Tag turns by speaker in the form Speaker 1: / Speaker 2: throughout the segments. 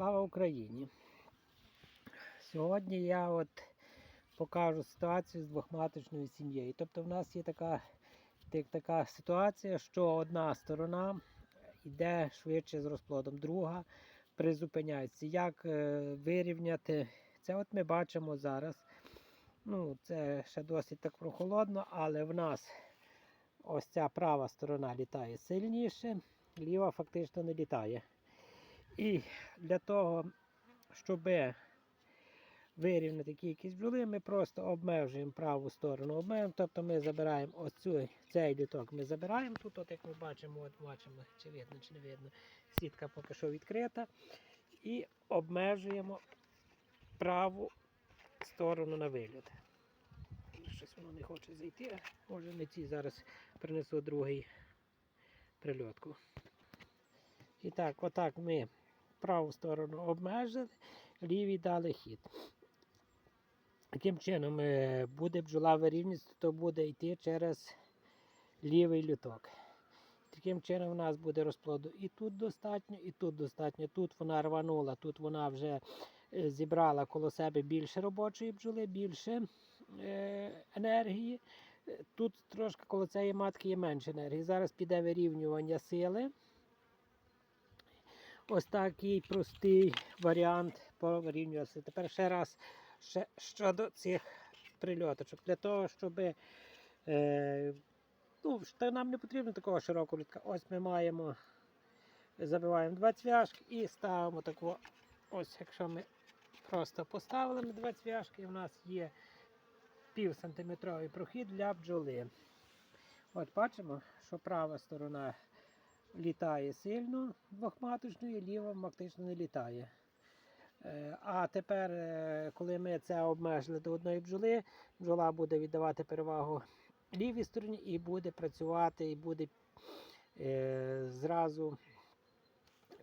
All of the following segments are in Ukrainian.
Speaker 1: Слава Україні! Сьогодні я от покажу ситуацію з двохматочною сім'єю. Тобто в нас є така, так- така ситуація, що одна сторона йде швидше з розплодом, друга призупиняється. Як е, вирівняти? Це от ми бачимо зараз. Ну, це ще досить так прохолодно, але в нас ось ця права сторона літає сильніше, ліва фактично не літає. І для того, щоб вирівняти кількість бджоли, ми просто обмежуємо праву сторону. Обмежуємо, тобто ми забираємо ось цю, цей літок, ми забираємо тут, от як ми бачимо, от бачимо, чи видно, чи не видно. Сітка поки що відкрита. І обмежуємо праву сторону на виліт. Щось воно не хоче зайти. Може не ці зараз принесу другий прильотку. І так, отак ми праву сторону обмежили, лівій дали хід. Таким чином е, буде бджола вирівнюватися, то буде йти через лівий люток. Таким чином у нас буде розплоду і тут достатньо, і тут достатньо. Тут вона рванула, тут вона вже е, зібрала коло себе більше робочої бджоли, більше е, енергії. Е, Тут трошки коло цієї матки є менше енергії. Зараз піде вирівнювання сили. Ось такий простий варіант порівнюватися. Тепер ще раз ще щодо цих прильоточок. Для того, щоб е, ну, нам не потрібно такого широкого літка. Ось ми маємо, забиваємо два цвяшки і ставимо таку. Ось якщо ми просто поставили на два цвяшки, у нас є пів сантиметровий прохід для бджоли. От бачимо, що права сторона літає сильно двохматочною, ліва фактично не літає. Е, А тепер, е, коли ми це обмежили до одної бджоли, бджола буде віддавати перевагу лівій стороні і буде працювати, і буде е, зразу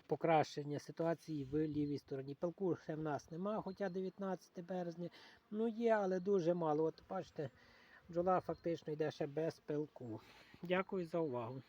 Speaker 1: покращення ситуації в лівій стороні. Пилку ще в нас нема, хоча 19 березня. Ну є, але дуже мало. От бачите, бджола фактично йде ще без пилку. Дякую за увагу.